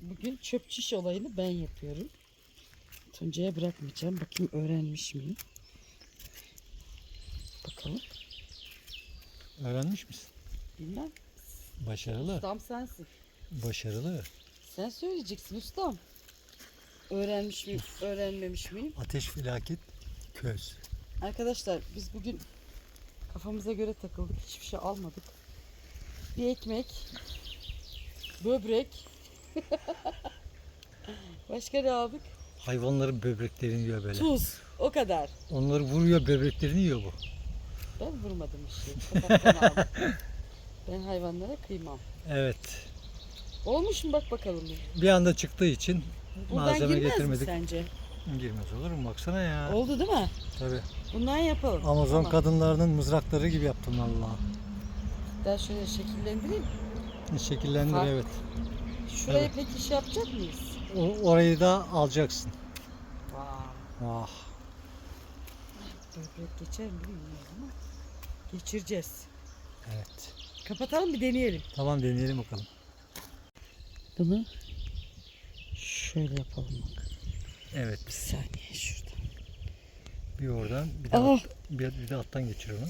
Bugün çöp çiş olayını ben yapıyorum. Tuncay'a bırakmayacağım. Bakayım öğrenmiş miyim? Bakalım. Öğrenmiş misin? Bilmem. Başarılı. Ustam sensin. Başarılı. Sen söyleyeceksin ustam. Öğrenmiş miyim, öğrenmemiş miyim? Ateş felaket köz. Arkadaşlar biz bugün kafamıza göre takıldık. Hiçbir şey almadık. Bir ekmek, böbrek. Başka ne aldık? Hayvanların böbreklerini yiyor böyle. Tuz. O kadar. Onları vuruyor böbreklerini yiyor bu. Ben vurmadım aldım. Ben hayvanlara kıymam. Evet. Olmuş mu bak bakalım. bir. Bir anda çıktığı için Buradan malzeme girmez getirmedik. mi sence? Girmez olur mu? Baksana ya. Oldu değil mi? Tabii. Bundan yapalım. Amazon Tamam. kadınlarının mızrakları gibi yaptım valla. Ben şöyle şekillendireyim. Şekillendir Fark- evet. Şuraya pek iş yapacak mıyız? O- orayı da alacaksın. Vay. Ah. Böbrek geçer mi bilmiyorum ama geçireceğiz. Evet. Kapatalım bir deneyelim. Tamam deneyelim bakalım. Bunu şöyle yapalım bak. Evet. Bir saniye şuradan. Bir oradan bir de, Ah. alt- bir, bir de alttan geçir onu.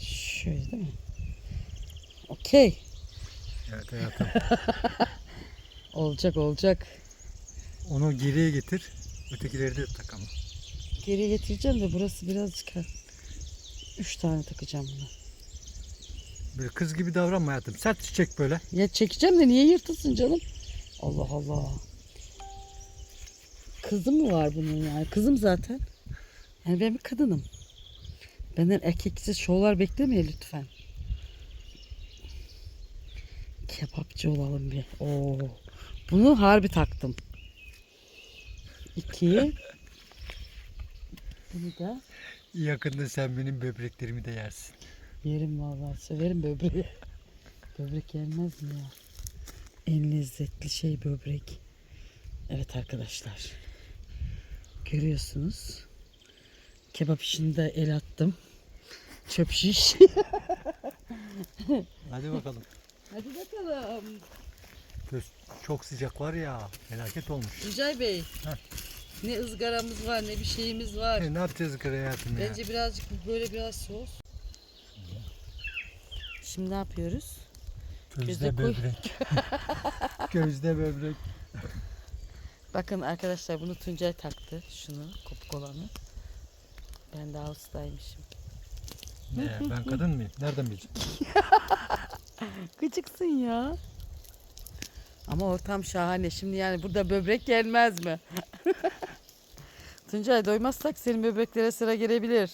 Şöyle değil mi? Okey. Evet hayatım. Olacak olacak. onu geriye getir. Ötekileri de tak ama. Geri getireceğim de burası birazcık ha. Üç tane takacağım buna. Böyle kız gibi davranma hayatım. Sert çiçek böyle. Ya çekeceğim de niye yırtılsın canım? Allah Allah. Kızım mı var bunun yani? Kızım zaten. Yani ben bir kadınım. Benden erkeksiz şovlar bekleme lütfen. Kebapçı olalım bir. Oo. Bunu harbi taktım. İki. Bunu da Yakında sen benim böbreklerimi de yersin. Yerim vallahi severim böbreği. Böbrek yenmez mi ya? En lezzetli şey böbrek. Evet arkadaşlar. Görüyorsunuz. Kebap işinde el attım. Çöp şiş. Hadi bakalım. Hadi bakalım. Göz çok sıcak var ya. Felaket olmuş. Tuncay Bey. Heh. Ne ızgaramız var ne bir şeyimiz var. E, ne yapacağız kara hayatım ya? Bence birazcık böyle biraz sos. Şimdi ne yapıyoruz? Gözde koy. böbrek. Gözde böbrek. Bakın arkadaşlar bunu Tuncay taktı. Şunu kopuk olanı. Ben daha ustaymışım. Ne, ben kadın mıyım? Nereden bileceğim? Gıcıksın ya. Ama ortam şahane. Şimdi yani burada böbrek gelmez mi? Tuncay doymazsak senin böbreklere sıra gelebilir.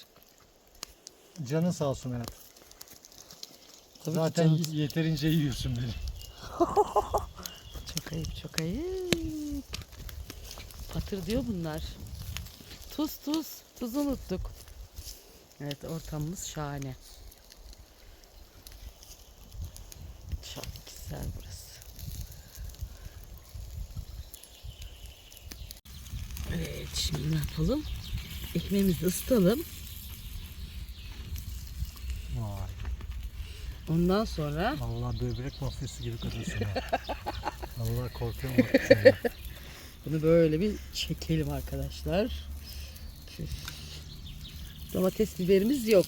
Canın sağ olsun hayatım. Tabii ki Zaten canım. yeterince yiyorsun beni. Çok ayıp çok ayıp. Patır diyor bunlar. Tuz tuz. Tuz unuttuk. Evet ortamımız şahane. Güzel burası. Evet şimdi ne yapalım? Ekmeğimizi ısıtalım. Vay. Ondan sonra Vallahi böbrek mafyası gibi kadınsın ya. Vallahi korkuyorum bak bunu böyle bir çekelim arkadaşlar. Domates biberimiz yok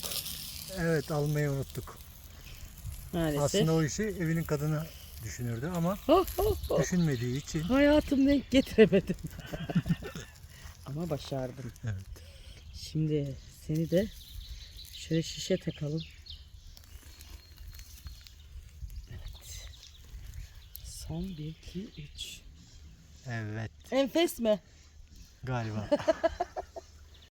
Evet almayı unuttuk. Maalesef. Aslında o işi evinin kadını düşünürdü ama Ho, ho, ho. düşünmediği için Hayatım denk getiremedim. Ama başardım. evet. Şimdi seni de şöyle şişe takalım. Evet. Son 1, 2, 3. Evet Enfes mi? galiba.